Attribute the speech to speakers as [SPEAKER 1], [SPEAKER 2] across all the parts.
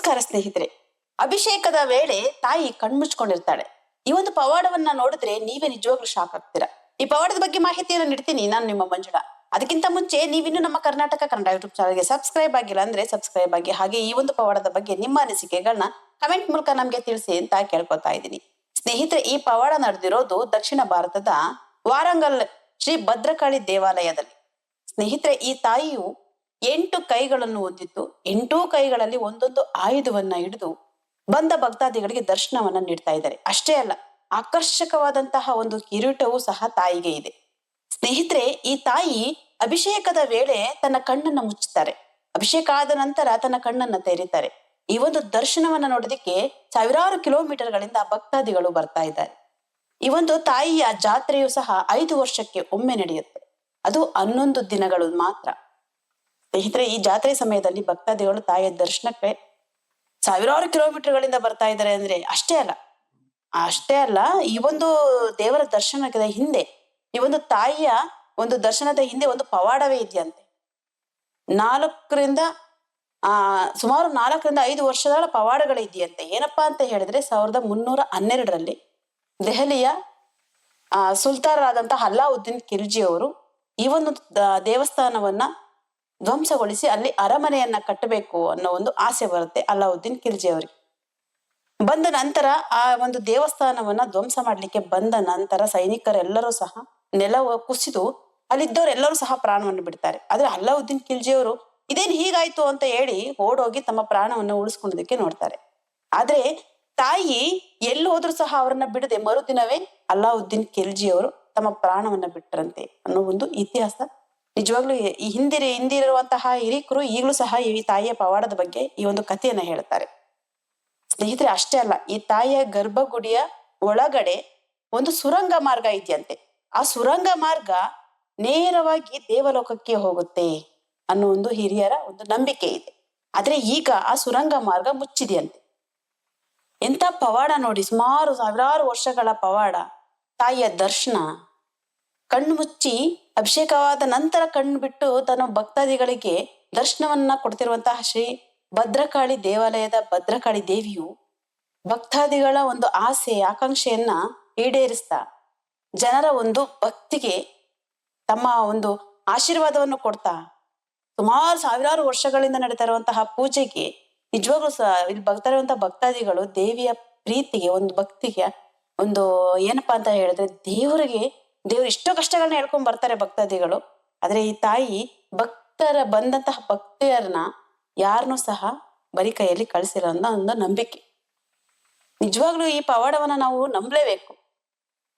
[SPEAKER 1] ನಮಸ್ಕಾರ ಸ್ನೇಹಿತರೆ. ಅಭಿಷೇಕದ ವೇಳೆ ತಾಯಿ ಕಣ್ಮುಚ್ಕೊಂಡಿರ್ತಾಳೆ. ಈ ಒಂದು ಪವಾಡವನ್ನ ನೋಡಿದ್ರೆ ನೀವೇ ನಿಜವಾಗ್ಲೂ ಶಾಕ್ ಆಗ್ತೀರಾ? ಈ ಪವಾಡದ ಬಗ್ಗೆ ಮಾಹಿತಿಯನ್ನು ನೀಡ್ತೀನಿ. ನಾನು ನಿಮ್ಮ ಮಂಜುಳ. ಅದಕ್ಕಿಂತ ಮುಂಚೆ ನೀವಿನ್ನು ನಮ್ಮ ಕರ್ನಾಟಕ ಕನ್ನಡ ಯೂಟ್ಯೂಬ್ ಚಾನಲ್ಗೆ ಸಬ್ಸ್ಕ್ರೈಬ್ ಆಗಿಲ್ಲ ಅಂದ್ರೆ ಸಬ್ಸ್ಕ್ರೈಬ್ ಆಗಿ ಹಾಗೆ ಈ ಒಂದು ಪವಾಡದ ಬಗ್ಗೆ ನಿಮ್ಮ ಅನಿಸಿಕೆಗಳನ್ನ ಕಮೆಂಟ್ ಮೂಲಕ ನಮ್ಗೆ ತಿಳಿಸಿ ಅಂತ ಕೇಳ್ಕೊತಾ ಇದ್ದೀನಿ. ಸ್ನೇಹಿತರೆ, ಈ ಪವಾಡ ನಡೆದಿರೋದು ದಕ್ಷಿಣ ಭಾರತದ ವಾರಂಗಲ್ ಶ್ರೀ ಭದ್ರಕಾಳಿ ದೇವಾಲಯದಲ್ಲಿ. ಸ್ನೇಹಿತರೆ, ಈ ತಾಯಿಯು ಎಂಟು ಕೈಗಳನ್ನು ಹೊಂದಿದ್ದು ಎಂಟೂ ಕೈಗಳಲ್ಲಿ ಒಂದೊಂದು ಆಯುಧವನ್ನ ಹಿಡಿದು ಬಂದ ಭಕ್ತಾದಿಗಳಿಗೆ ದರ್ಶನವನ್ನ ನೀಡ್ತಾ ಇದ್ದಾರೆ. ಅಷ್ಟೇ ಅಲ್ಲ, ಆಕರ್ಷಕವಾದಂತಹ ಒಂದು ಕಿರೀಟವೂ ಸಹ ತಾಯಿಗೆ ಇದೆ. ಸ್ನೇಹಿತರೆ, ಈ ತಾಯಿ ಅಭಿಷೇಕದ ವೇಳೆ ತನ್ನ ಕಣ್ಣನ್ನ ಮುಚ್ಚುತ್ತಾರೆ. ಅಭಿಷೇಕ ಆದ ನಂತರ ತನ್ನ ಕಣ್ಣನ್ನ ತೆರೀತಾರೆ. ಈ ಒಂದು ದರ್ಶನವನ್ನ ನೋಡೋದಕ್ಕೆ ಸಾವಿರಾರು ಕಿಲೋಮೀಟರ್ ಗಳಿಂದ ಭಕ್ತಾದಿಗಳು ಬರ್ತಾ ಇದ್ದಾರೆ. ಈ ಒಂದು ತಾಯಿಯ ಜಾತ್ರೆಯು ಸಹ ಐದು ವರ್ಷಕ್ಕೆ ಒಮ್ಮೆ ನಡೆಯುತ್ತೆ. ಅದು ಹನ್ನೊಂದು ದಿನಗಳು ಮಾತ್ರ. ಸ್ನೇಹಿತರೆ, ಈ ಜಾತ್ರೆ ಸಮಯದಲ್ಲಿ ಭಕ್ತಾದಿಗಳು ತಾಯಿಯ ದರ್ಶನಕ್ಕೆ ಸಾವಿರಾರು ಕಿಲೋಮೀಟರ್ಗಳಿಂದ ಬರ್ತಾ ಇದ್ದಾರೆ ಅಂದ್ರೆ ಅಷ್ಟೇ ಅಲ್ಲ. ಅಷ್ಟೇ ಅಲ್ಲ, ಈ ಒಂದು ದೇವರ ದರ್ಶನದ ಹಿಂದೆ, ಈ ಒಂದು ತಾಯಿಯ ಒಂದು ದರ್ಶನದ ಹಿಂದೆ ಒಂದು ಪವಾಡವೇ ಇದೆಯಂತೆ. ನಾಲ್ಕರಿಂದ, ಆ, ಸುಮಾರು ನಾಲ್ಕರಿಂದ ಐದು ವರ್ಷಗಳ ಪವಾಡಗಳು ಇದೆಯಂತೆ. ಏನಪ್ಪಾ ಅಂತ ಹೇಳಿದ್ರೆ, ಸಾವಿರದ ಮುನ್ನೂರ ಹನ್ನೆರಡರಲ್ಲಿ ದೆಹಲಿಯ, ಆ, ಸುಲ್ತಾನರಾದಂತಹ ಅಲ್ಲಾವುದ್ದೀನ್ ಖಿಲ್ಜಿ ಅವರು ಈ ಒಂದು ದೇವಸ್ಥಾನವನ್ನ ಧ್ವಂಸಗೊಳಿಸಿ ಅಲ್ಲಿ ಅರಮನೆಯನ್ನ ಕಟ್ಟಬೇಕು ಅನ್ನೋ ಒಂದು ಆಸೆ ಬರುತ್ತೆ ಅಲ್ಲಾವುದ್ದೀನ್ ಖಿಲ್ಜಿ ಅವರಿಗೆ. ಬಂದ ನಂತರ ಆ ಒಂದು ದೇವಸ್ಥಾನವನ್ನ ಧ್ವಂಸ ಮಾಡ್ಲಿಕ್ಕೆ ಬಂದ ನಂತರ ಸೈನಿಕರೆಲ್ಲರೂ ಸಹ ನೆಲ ಕುಸಿದು ಅಲ್ಲಿದ್ದವರೆಲ್ಲರೂ ಸಹ ಪ್ರಾಣವನ್ನು ಬಿಡ್ತಾರೆ. ಆದ್ರೆ ಅಲ್ಲಾವುದ್ದೀನ್ ಖಿಲ್ಜಿ ಅವರು ಇದೇನ್ ಹೀಗಾಯ್ತು ಅಂತ ಹೇಳಿ ಓಡೋಗಿ ತಮ್ಮ ಪ್ರಾಣವನ್ನು ಉಳಿಸ್ಕೊಳ್ಳೋದಕ್ಕೆ ನೋಡ್ತಾರೆ. ಆದ್ರೆ ತಾಯಿ ಎಲ್ಲಿ ಹೋದ್ರು ಸಹ ಅವರನ್ನ ಬಿಡದೆ ಮರುದಿನವೇ ಅಲ್ಲಾವುದ್ದೀನ್ ಖಿಲ್ಜಿ ಅವರು ತಮ್ಮ ಪ್ರಾಣವನ್ನ ಬಿಟ್ಟರಂತೆ ಅನ್ನೋ ಒಂದು ಇತಿಹಾಸ ನಿಜವಾಗ್ಲೂ ಈ ಹಿಂದಿರ ಹಿಂದಿರುವಂತಹ ಹಿರಿಕರು ಈಗಲೂ ಸಹ ಈ ತಾಯಿಯ ಪವಾಡದ ಬಗ್ಗೆ ಈ ಒಂದು ಕಥೆಯನ್ನ ಹೇಳ್ತಾರೆ. ಸ್ನೇಹಿತರೆ, ಅಷ್ಟೇ ಅಲ್ಲ, ಈ ತಾಯಿಯ ಗರ್ಭಗುಡಿಯ ಒಳಗಡೆ ಒಂದು ಸುರಂಗ ಮಾರ್ಗ ಇದೆಯಂತೆ. ಆ ಸುರಂಗ ಮಾರ್ಗ ನೇರವಾಗಿ ದೇವಲೋಕಕ್ಕೆ ಹೋಗುತ್ತೆ ಅನ್ನೋ ಒಂದು ಹಿರಿಯರ ಒಂದು ನಂಬಿಕೆ ಇದೆ. ಆದ್ರೆ ಈಗ ಆ ಸುರಂಗ ಮಾರ್ಗ ಮುಚ್ಚಿದೆಯಂತೆ. ಎಂತ ಪವಾಡ ನೋಡಿ, ಸುಮಾರು ಸಾವಿರಾರು ವರ್ಷಗಳ ಪವಾಡ ತಾಯಿಯ ದರ್ಶನ ಕಣ್ಣು ಮುಚ್ಚಿ ಅಭಿಷೇಕವಾದ ನಂತರ ಕಣ್ಣು ಬಿಟ್ಟು ತನ್ನ ಭಕ್ತಾದಿಗಳಿಗೆ ದರ್ಶನವನ್ನ ಕೊಡ್ತಿರುವಂತಹ ಶ್ರೀ ಭದ್ರಕಾಳಿ ದೇವಾಲಯದ ಭದ್ರಕಾಳಿ ದೇವಿಯು ಭಕ್ತಾದಿಗಳ ಒಂದು ಆಸೆ, ಆಕಾಂಕ್ಷೆಯನ್ನ ಈಡೇರಿಸ್ತಾ ಜನರ ಒಂದು ಭಕ್ತಿಗೆ ತಮ್ಮ ಒಂದು ಆಶೀರ್ವಾದವನ್ನು ಕೊಡ್ತಾ ಸುಮಾರು ಸಾವಿರಾರು ವರ್ಷಗಳಿಂದ ನಡೀತಾ ಇರುವಂತಹ ಪೂಜೆಗೆ ನಿಜವಾಗ್ಲೂ ಸಹ ಇಲ್ಲಿ ಬರ್ತಾ ಭಕ್ತಾದಿಗಳು ದೇವಿಯ ಪ್ರೀತಿಗೆ, ಒಂದು ಭಕ್ತಿಗೆ ಒಂದು ಏನಪ್ಪಾ ಅಂತ ಹೇಳಿದ್ರೆ ದೇವರಿಗೆ ದೇವ್ರು ಇಷ್ಟು ಕಷ್ಟಗಳನ್ನ ಹೇಳ್ಕೊಂಡ್ ಬರ್ತಾರೆ ಭಕ್ತಾದಿಗಳು. ಆದ್ರೆ ಈ ತಾಯಿ ಭಕ್ತರ ಬಂದಂತಹ ಭಕ್ತಿಯರನ್ನ ಯಾರನ್ನೂ ಸಹ ಬರಿ ಕೈಯಲ್ಲಿ ಕಳಿಸಿರೋ ಅನ್ನೋ ಒಂದು ನಂಬಿಕೆ. ನಿಜವಾಗ್ಲೂ ಈ ಪವಾಡವನ್ನ ನಾವು ನಂಬಲೇಬೇಕು.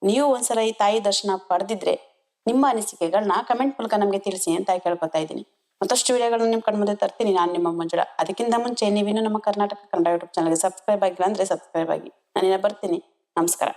[SPEAKER 1] ನೀವು ಒಂದ್ಸಲ ಈ ತಾಯಿ ದರ್ಶನ ಪಡೆದಿದ್ರೆ ನಿಮ್ಮ ಅನಿಸಿಕೆಗಳನ್ನ ಕಮೆಂಟ್ ಮೂಲಕ ನಮಗೆ ತಿಳಿಸಿ ಅಂತ ಕೇಳ್ಕೊತಾ ಇದ್ದೀನಿ. ಮತ್ತಷ್ಟು ವಿಡಿಯೋಗಳನ್ನ ನಿಮ್ ಕಣ್ಮುಂದೆ ತರ್ತೀನಿ. ನಾನು ನಿಮ್ಮ ಮಂಜುಳ. ಅದಕ್ಕಿಂತ ಮುಂಚೆ ನೀವಿನ್ನು ನಮ್ಮ ಕರ್ನಾಟಕ ಕನ್ನಡ ಯೂಟ್ಯೂಬ್ ಚಾನಲ್ಗೆ ಸಬ್ಸ್ಕ್ರೈಬ್ ಆಗಿಲ್ಲ ಅಂದ್ರೆ ಸಬ್ಸ್ಕ್ರೈಬ್ ಆಗಿ. ನಾನಿನ್ನ ಬರ್ತೀನಿ. ನಮಸ್ಕಾರ.